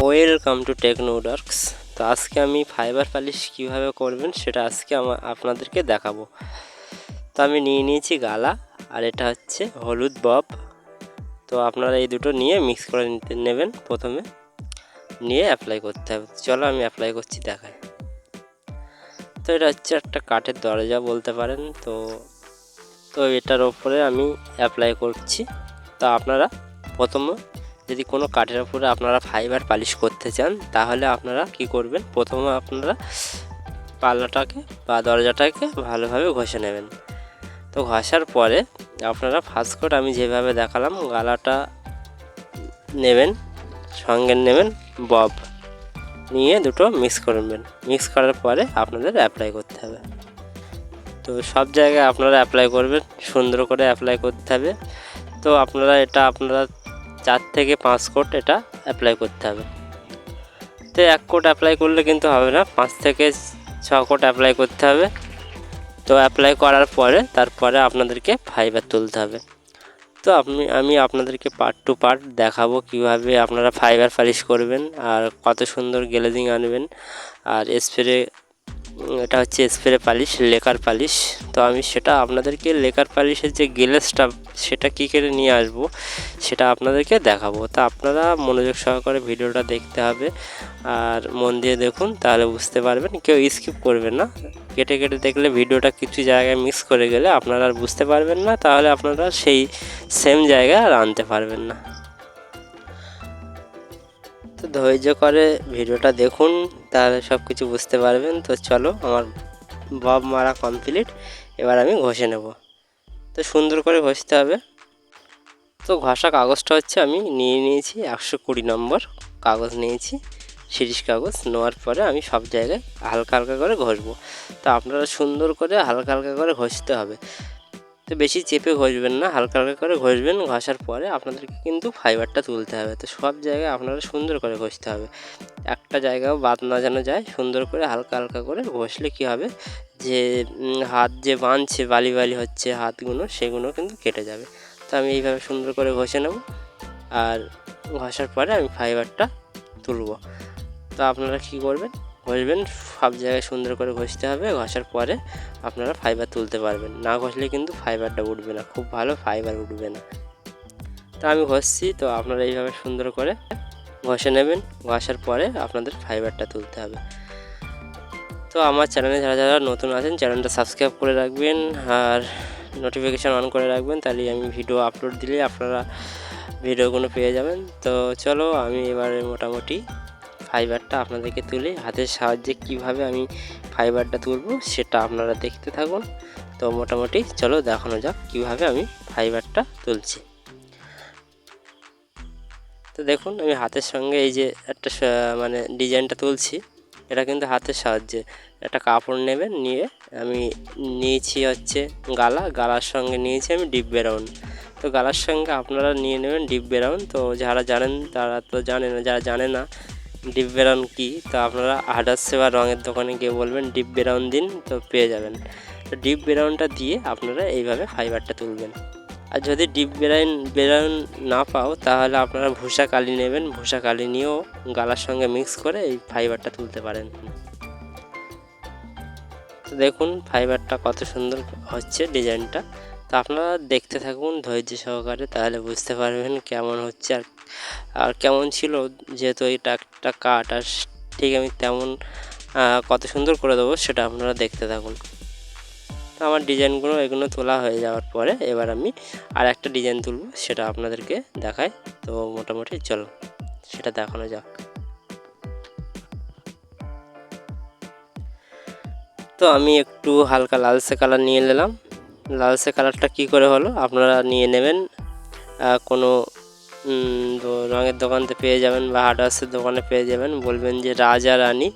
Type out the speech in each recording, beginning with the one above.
Welcome to টেকনোডার্কস তো আজকে আমি ফাইবার পালিশ কীভাবে করবেন সেটা আজকে আমা- আপনাদেরকে দেখাবো। তো আমি নিয়ে নিয়েছি গালা, আর এটা হচ্ছে হলুদ বব। তো আপনারা এই দুটো নিয়ে মিক্স করে নিতে, নেবেন প্রথমে। নিয়ে অ্যাপ্লাই করতে হবে। চলো আমি অ্যাপ্লাই করছি, দেখাই। তো এটা হচ্ছে একটা কাঠের দরজা বলতে পারেন। তো তো এটার ওপরে আমি অ্যাপ্লাই করছি। তো আপনারা প্রথমে যদি কোনো কাঠের উপরে আপনারা ফাইবার পালিশ করতে চান, তাহলে আপনারা কি করবেন? প্রথমে আপনারা পাল্লাটাকে বা দরজাটাকে ভালোভাবে ঘষে নেবেন। তো ঘষার পরে আপনারা ফার্স্ট কোট আমি যেভাবে দেখালাম, গালাটা নেবেন, সঙ্গে নেবেন বব নিয়ে দুটো মিক্স করবেন মিক্স করার পরে আপনাদের অ্যাপ্লাই করতে হবে। তো সব জায়গায় আপনারা অ্যাপ্লাই করবেন, সুন্দর করে অ্যাপ্লাই করতে হবে। তো আপনারা এটা আপনারা চার থেকে পাঁচ কোট এটা অ্যাপ্লাই করতে হবে। তো এক কোট অ্যাপ্লাই করলে কিন্তু হবে না, পাঁচ থেকে ছ কোট অ্যাপ্লাই করতে হবে। তো অ্যাপ্লাই করার পরে তারপরে আপনাদেরকে ফাইবার তুলতে হবে। তো আপনি, আমি আপনাদেরকে পার্ট টু পার্ট দেখাবো কীভাবে আপনারা ফাইবার পালিশ করবেন আর কত সুন্দর গ্লেজিং আনবেন। আর স্প্রে এটা হচ্ছে স্প্রে পালিশ, লেকার পালিশ। তো আমি সেটা আপনাদেরকে লেকার পালিশের যে গ্লেসটা সেটা কী করে নিয়ে আসব, সেটা আপনাদেরকে দেখাবো। তা আপনারা মনোযোগ সহকারে ভিডিওটা দেখতে হবে, আর মন দিয়ে দেখুন, তাহলে বুঝতে পারবেন। কেউ স্কিপ করবেন না। কেটে কেটে দেখলে ভিডিওটা কিছু জায়গায় মিক্স করে গেলে আপনারা আর বুঝতে পারবেন না, তাহলে আপনারা সেই সেম জায়গায় আর আনতে পারবেন না। তো ধৈর্য করে ভিডিওটা দেখুন, তাহলে সব কিছু বুঝতে পারবেন। তো চলো, আমার বব মারা কমপ্লিট এবার আমি ঘষে নেব। তো সুন্দর করে ঘষতে হবে। তো ঘষা কাগজটা হচ্ছে আমি নিয়ে নিয়েছি, একশো কুড়ি নম্বর কাগজ নিয়েছি সিরিজ কাগজ। নেওয়ার পরে আমি সব জায়গায় হালকা হালকা করে ঘষবো। তো আপনারা সুন্দর করে হালকা হালকা করে ঘষতে হবে। তো বেশি চেপে ঘষবেন না, হালকা হালকা করে ঘষবেন, ঘষার পরে আপনাদেরকে কিন্তু ফাইবারটা তুলতে হবে। তো সব জায়গায় আপনারা সুন্দর করে ঘষতে হবে। একটা জায়গাও বাদ না যেন যায়, সুন্দর করে হালকা হালকা করে ঘষলে কী হবে? যে হাত যে বাঁধছে, বালি বালি হচ্ছে হাতগুলো, সেগুলো কিন্তু কেটে যাবে। তো আমি এইভাবে সুন্দর করে ঘষে নেব আর ঘষার পরে আমি ফাইবারটা তুলব। তো আপনারা কী করবেন? ঘষবেন, সব জায়গায় সুন্দর করে ঘষতে হবে, ঘষার পরে আপনারা ফাইবার তুলতে পারবেন। না ঘষলে কিন্তু ফাইবারটা উঠবে না, খুব ভালো ফাইবার উঠবে না। তো আমি ঘষছি, তো আপনারা এইভাবে সুন্দর করে ঘষে নেবেন, ঘষার পরে আপনাদের ফাইবারটা তুলতে হবে। তো আমার চ্যানেলে যারা যারা নতুন আছেন চ্যানেলটা সাবস্ক্রাইব করে রাখবেন আর নোটিফিকেশান অন করে রাখবেন তাহলে আমি ভিডিও আপলোড দিলে আপনারা ভিডিওগুলো পেয়ে যাবেন। তো চলো, আমি এবারে মোটামুটি ফাইবারটা আপনাদেরকে তুলে হাতের সাহায্যে কীভাবে আমি ফাইবারটা তুলবো সেটা আপনারা দেখতে থাকুন। তো মোটামুটি চলো দেখানো যাক কীভাবে আমি ফাইবারটা তুলছি। তো দেখুন আমি হাতের সঙ্গে এই যে একটা মানে ডিজাইনটা তুলছি, এটা কিন্তু হাতের সাহায্যে। একটা কাপড় নেবেন, নিয়ে আমি নিয়েছি হচ্ছে গালা, গালার সঙ্গে নিয়েছি আমি ডিপ বেরাউন। তো গালার সঙ্গে আপনারা নিয়ে নেবেন ডিপ বেরাউন। তো যারা জানেন তারা তো জানে না, যারা জানে না ডিপ বেরাউন কী? তো আপনারা হাডার্সে বা রঙের দোকানে গিয়ে বলবেন ডিপ বেরাউন দিন তো পেয়ে যাবেন। তো ডিপ বেরাউনটা দিয়ে আপনারা এইভাবে ফাইবারটা তুলবেন। আর যদি ডিপ বেরাইন বেরাউন না পাও, তাহলে আপনারা ভূষা কালি নেবেন। ভূষা কালি নিয়েও গালার সঙ্গে মিক্স করে এই ফাইবারটা তুলতে পারেন। দেখুন, ফাইবারটা কত সুন্দর হচ্ছে ডিজাইনটা। তো আপনারা দেখতে থাকুন ধৈর্য সহকারে, তাহলে বুঝতে পারবেন কেমন হচ্ছে আর আর কেমন ছিল। যেহেতু এটা একটা কাঠ আর ঠিক আমি তেমন কত সুন্দর করে দেবো সেটা আপনারা দেখতে থাকুন। তো আমার ডিজাইনগুলো এগুলো তোলা হয়ে যাওয়ার পরে এবার আমি আর একটা ডিজাইন তুলব, সেটা আপনাদেরকে দেখাই। তো মোটামুটি চলো, সেটা দেখানো যাক। তো আমি একটু হালকা লালচে কালার নিয়ে নিলাম। লালচে কালারটা কি করে হলো? আপনারা নিয়ে নেবেন। কোনো রঙের দোকানতে পেয়ে যাবেন বা হার্ডওয়ার্সের দোকানে পেয়ে যাবেন। বলবেন যে রাজা রানী,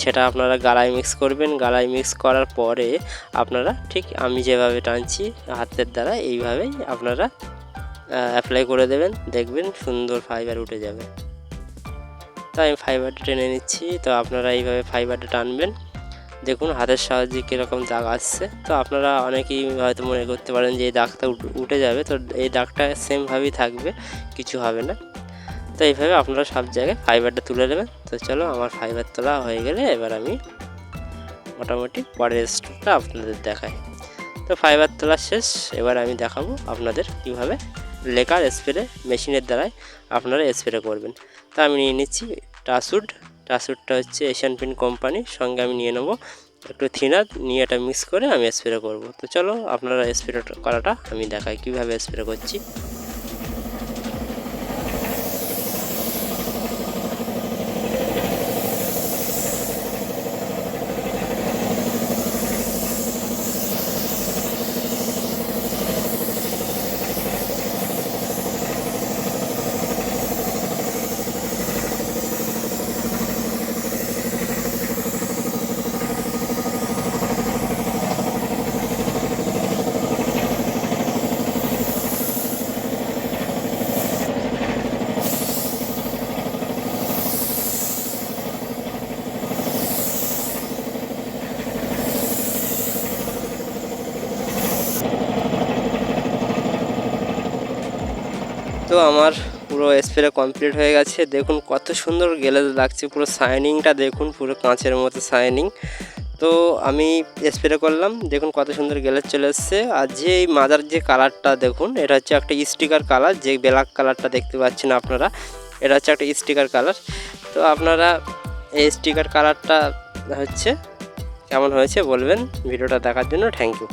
সেটা আপনারা গালায় মিক্স করবেন। গালায় মিক্স করার পরে আপনারা ঠিক আমি যেভাবে টানছি হাতের দ্বারা, এইভাবেই আপনারা অ্যাপ্লাই করে দেবেন। দেখবেন সুন্দর ফাইবার উঠে যাবে। তো আমি ফাইবারটা টেনে নিচ্ছি। তো আপনারা এইভাবে ফাইবারটা টানবেন। দেখুন, হাতের সাহায্যে কীরকম দাগ আসছে। তো আপনারা অনেকেই হয়তো মনে করতে পারেন যে, এই দাগটা উঠ- যাবে। তো এই দাগটা সেমভাবেই থাকবে, কিছু হবে না। তো এইভাবে আপনারা সব জায়গায় ফাইবারটা তুলে নেবেন। তো চলো, আমার ফাইবার তোলা হয়ে গেলে এবার আমি মোটামুটি পরের স্টেপটা আপনাদের দেখাই। তো ফাইবার তোলা শেষ। এবার আমি দেখাবো আপনাদের কীভাবে লেকার স্প্রে মেশিনের দ্বারাই আপনারা স্প্রে করবেন। তা আমি নিয়ে নিচ্ছি টাসুড। টাসুডটা হচ্ছে এশিয়ান পেন্ট কোম্পানি সঙ্গে আমি নিয়ে নেব। একটু থিনার নিয়ে এটা মিক্স করে আমি স্প্রে করব। তো চলো, আপনারা স্প্রে করাটা, আমি দেখাই কীভাবে স্প্রে করছি। তো আমার পুরো স্প্রে কমপ্লিট হয়ে গেছে। দেখুন কত সুন্দর গেলে লাগছে, পুরো শাইনিংটা দেখুন, পুরো কাঁচের মতো শাইনিং তো আমি স্প্রে করলাম, দেখুন কত সুন্দর গেলে চলে এসছে। আর যে এই মাদার যে কালারটা দেখুন, এটা হচ্ছে একটা স্টিকার কালার যে ব্ল্যাক কালারটা দেখতে পাচ্ছেন আপনারা, এটা হচ্ছে একটা স্টিকার কালার তো আপনারা এই স্টিকার কালারটা হচ্ছে, কেমন হয়েছে বলবেন, ভিডিওটা দেখার জন্য থ্যাংক ইউ